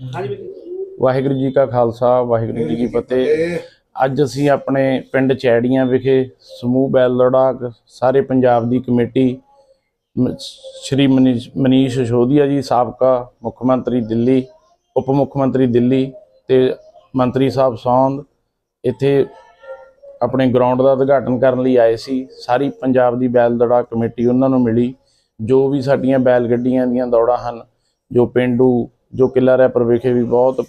ਵਾਹਿਗੁਰੂ ਜੀ ਕਾ ਖਾਲਸਾ ਵਾਹਿਗੁਰੂ ਜੀ ਕੀ ਫਤਿਹ। ਅੱਜ ਅਸੀਂ ਆਪਣੇ ਪਿੰਡ ਚੈੜੀਆਂ ਵਿਖੇ ਸਮੂਹ ਬੈਲ ਲੜਾਕ ਸਾਰੇ ਪੰਜਾਬ ਦੀ ਕਮੇਟੀ ਸ਼੍ਰੀ ਮਨੀਸ਼ ਸਿਸੋਦੀਆ ਜੀ ਸਾਬਕਾ ਮੁੱਖ ਮੰਤਰੀ ਦਿੱਲੀ ਉਪ ਮੁੱਖ ਮੰਤਰੀ ਦਿੱਲੀ ਤੇ ਮੰਤਰੀ ਸਾਹਿਬ ਸੌਂਦ ਇੱਥੇ ਆਪਣੇ ਗਰਾਊਂਡ ਦਾ ਉਦਘਾਟਨ ਕਰਨ ਲਈ ਆਏ ਸੀ। ਸਾਰੀ ਪੰਜਾਬ ਦੀ ਬੈਲ ਦੌੜਾ ਕਮੇਟੀ ਉਹਨਾਂ ਨੂੰ ਮਿਲੀ। ਜੋ ਵੀ ਸਾਡੀਆਂ ਬੈਲ ਗੱਡੀਆਂ ਦੀਆਂ ਦੌੜਾਂ ਹਨ ਜੋ ਪਿੰਡੂ ਜੋ ਕਿਲਾ ਰੈਪਰ ਵਿਖੇ ਵੀ ਬਹੁਤ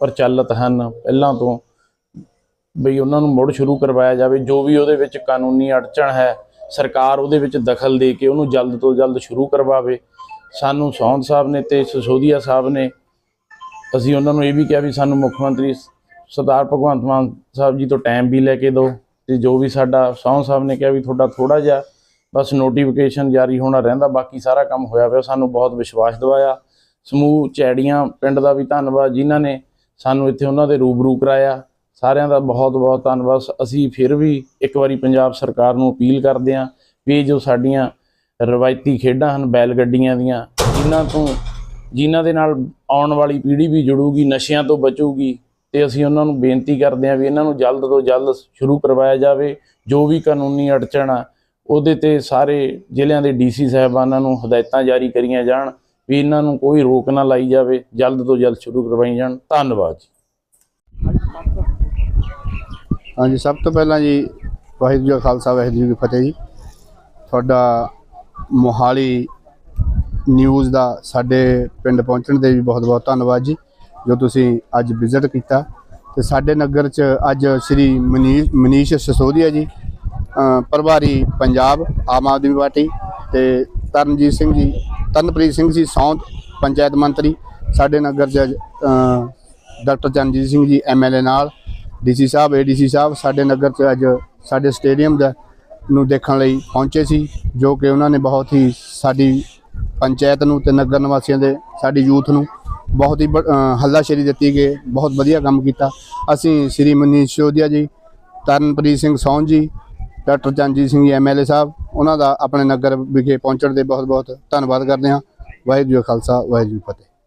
ਪ੍ਰਚਲਿਤ ਹਨ ਪਹਿਲਾਂ ਤੋਂ। ਬਈ ਉਹਨਾਂ ਨੂੰ ਮੁੜ ਸ਼ੁਰੂ ਕਰਵਾਇਆ ਜਾਵੇ, ਜੋ ਵੀ ਉਹਦੇ ਵਿੱਚ ਕਾਨੂੰਨੀ ਅੜਚਣ ਹੈ, ਸਰਕਾਰ ਉਹਦੇ ਵਿੱਚ ਦਖਲ ਦੇ ਕੇ ਉਹਨੂੰ ਜਲਦ ਤੋਂ ਜਲਦ ਸ਼ੁਰੂ ਕਰਵਾਵੇ। ਸਾਨੂੰ ਸੌਂਦ ਸਾਹਿਬ ਨੇ ਤੇ ਸਸੋਦੀਆ ਸਾਹਿਬ ਨੇ, ਅਸੀਂ ਉਹਨਾਂ ਨੂੰ ਇਹ ਵੀ ਕਿਹਾ ਵੀ ਸਾਨੂੰ ਮੁੱਖ ਮੰਤਰੀ ਸਰਦਾਰ ਭਗਵੰਤ ਮਾਨ ਸਾਹਿਬ ਜੀ ਤੋਂ ਟਾਈਮ ਵੀ ਲੈ ਕੇ ਦਿਓ ਤੇ ਜੋ ਵੀ ਸਾਡਾ ਸੌਂਦ ਸਾਹਿਬ ਨੇ ਕਿਹਾ ਵੀ ਤੁਹਾਡਾ ਥੋੜਾ ਜਿਹਾ ਬਸ ਨੋਟੀਫਿਕੇਸ਼ਨ ਜਾਰੀ ਹੋਣਾ ਰਹਿੰਦਾ, ਬਾਕੀ ਸਾਰਾ ਕੰਮ ਹੋਇਆ ਪਿਆ, ਸਾਨੂੰ ਬਹੁਤ ਵਿਸ਼ਵਾਸ ਦਿਵਾਇਆ। ਸਮੂਹ ਚੈੜੀਆਂ ਪਿੰਡ ਦਾ ਵੀ ਧੰਨਵਾਦ ਜਿਨ੍ਹਾਂ ਨੇ ਸਾਨੂੰ ਇੱਥੇ ਉਹਨਾਂ ਦੇ ਰੂਬਰੂ ਕਰਾਇਆ। ਸਾਰਿਆਂ ਦਾ ਬਹੁਤ ਬਹੁਤ ਧੰਨਵਾਦ। ਅਸੀਂ ਫਿਰ ਵੀ ਇੱਕ ਵਾਰੀ ਪੰਜਾਬ ਸਰਕਾਰ ਨੂੰ ਅਪੀਲ ਕਰਦੇ ਹਾਂ ਵੀ ਇਹ ਜੋ ਸਾਡੀਆਂ ਰਵਾਇਤੀ ਖੇਡਾਂ ਹਨ, ਬੈਲ ਗੱਡੀਆਂ ਦੀਆਂ, ਜਿਨ੍ਹਾਂ ਤੋਂ, ਜਿਨ੍ਹਾਂ ਦੇ ਨਾਲ ਆਉਣ ਵਾਲੀ ਪੀੜ੍ਹੀ ਵੀ ਜੁੜੂਗੀ, ਨਸ਼ਿਆਂ ਤੋਂ ਬਚੂਗੀ, ਤੇ ਅਸੀਂ ਉਹਨਾਂ ਨੂੰ ਬੇਨਤੀ ਕਰਦੇ ਹਾਂ ਵੀ ਇਹਨਾਂ ਨੂੰ ਜਲਦ ਤੋਂ ਜਲਦ ਸ਼ੁਰੂ ਕਰਵਾਇਆ ਜਾਵੇ। ਜੋ ਵੀ ਕਾਨੂੰਨੀ ਅੜਚਣ ਆ, ਉਹਦੇ ਤੇ ਸਾਰੇ ਜ਼ਿਲ੍ਹਿਆਂ ਦੇ ਡੀਸੀ ਸਾਹਿਬਾਨਾਂ ਨੂੰ ਹਦਾਇਤਾਂ ਜਾਰੀ ਕਰੀਆਂ ਜਾਣ। ਵੀ ਇਹਨਾਂ ਨੂੰ ਕੋਈ ਰੋਕ ਨਾ ਲਾਈ ਜਾਵੇ, ਜਲਦ ਤੋਂ ਜਲਦ ਸ਼ੁਰੂ ਕਰਵਾਈ ਜਾਣ। ਧੰਨਵਾਦ ਜੀ। ਹਾਂਜੀ, ਸਭ ਤੋਂ ਪਹਿਲਾਂ ਜੀ, ਵਾਹਿਗੁਰੂ ਜੀ ਕਾ ਖਾਲਸਾ, ਵਾਹਿਗੁਰੂ ਜੀ ਫਤਿਹ ਜੀ। ਤੁਹਾਡਾ ਮੋਹਾਲੀ ਨਿਊਜ਼ ਦਾ ਸਾਡੇ ਪਿੰਡ ਪਹੁੰਚਣ ਦੇ ਵੀ ਬਹੁਤ-ਬਹੁਤ ਧੰਨਵਾਦ ਜੀ, ਜੋ ਤੁਸੀਂ ਅੱਜ ਵਿਜ਼ਿਟ ਕੀਤਾ। ਤੇ ਸਾਡੇ ਨਗਰ 'ਚ ਅੱਜ ਸ੍ਰੀ ਮਨੀਸ਼ ਮਨੀਸ਼ ਸਿਸੋਦੀਆ ਜੀ ਪ੍ਰਭਾਰੀ ਪੰਜਾਬ, ਆਮ ਆਦਮੀ ਪਾਰਟੀ ਤੇ ਤਰਨਜੀਤ ਸਿੰਘ ਜੀ ਤਰਨਪ੍ਰੀਤ ਸਿੰਘ ਜੀ ਸੌਂਦ ਪੰਚਾਇਤ ਮੰਤਰੀ ਸਾਡੇ ਨਗਰ 'ਚ ਅੱਜ, ਡਾਕਟਰ ਚਰਨਜੀਤ ਸਿੰਘ ਜੀ ਐਮਐਲਏ ਨਾਲ ਡੀਸੀ ਸਾਹਿਬ ਏਡੀਸੀ ਸਾਹਿਬ ਸਾਡੇ ਨਗਰ 'ਚ ਅੱਜ ਸਾਡੇ ਸਟੇਡੀਅਮ ਦਾ ਨੂੰ ਦੇਖਣ ਲਈ ਪਹੁੰਚੇ ਸੀ ਜੋ ਕਿ ਉਹਨਾਂ ਨੇ ਬਹੁਤ ਹੀ ਸਾਡੀ ਪੰਚਾਇਤ ਨੂੰ ਤੇ ਨਗਰ ਨਿਵਾਸੀਆਂ ਦੇ ਸਾਡੀ ਯੂਥ ਨੂੰ ਬਹੁਤ ਹੀ ਬ- ਹੱਲਾਸ਼ੇਰੀ ਦਿੱਤੀ ਗਈ ਬਹੁਤ ਵਧੀਆ ਕੰਮ ਕੀਤਾ। ਅਸੀਂ ਸ੍ਰੀ ਮਨੀਸ਼ ਸਿਸੋਦੀਆ ਜੀ ਤਰਨਪ੍ਰੀਤ ਸਿੰਘ ਸੌਨ ਜੀ ਡਾਕਟਰ ਚਰਨਜੀਤ ਸਿੰਘ ਜੀ ਐਮਐਲਏ ਸਾਹਿਬ ਉਹਨਾਂ ਦਾ ਆਪਣੇ ਨਗਰ ਵਿਖੇ ਪਹੁੰਚਣ ਦੇ ਬਹੁਤ ਬਹੁਤ ਧੰਨਵਾਦ ਕਰਦੇ ਹਾਂ। ਵਾਹਿਗੁਰੂ ਜੀ ਕਾ ਖਾਲਸਾ, ਵਾਹਿਗੁਰੂ ਜੀ ਫਤਿਹ।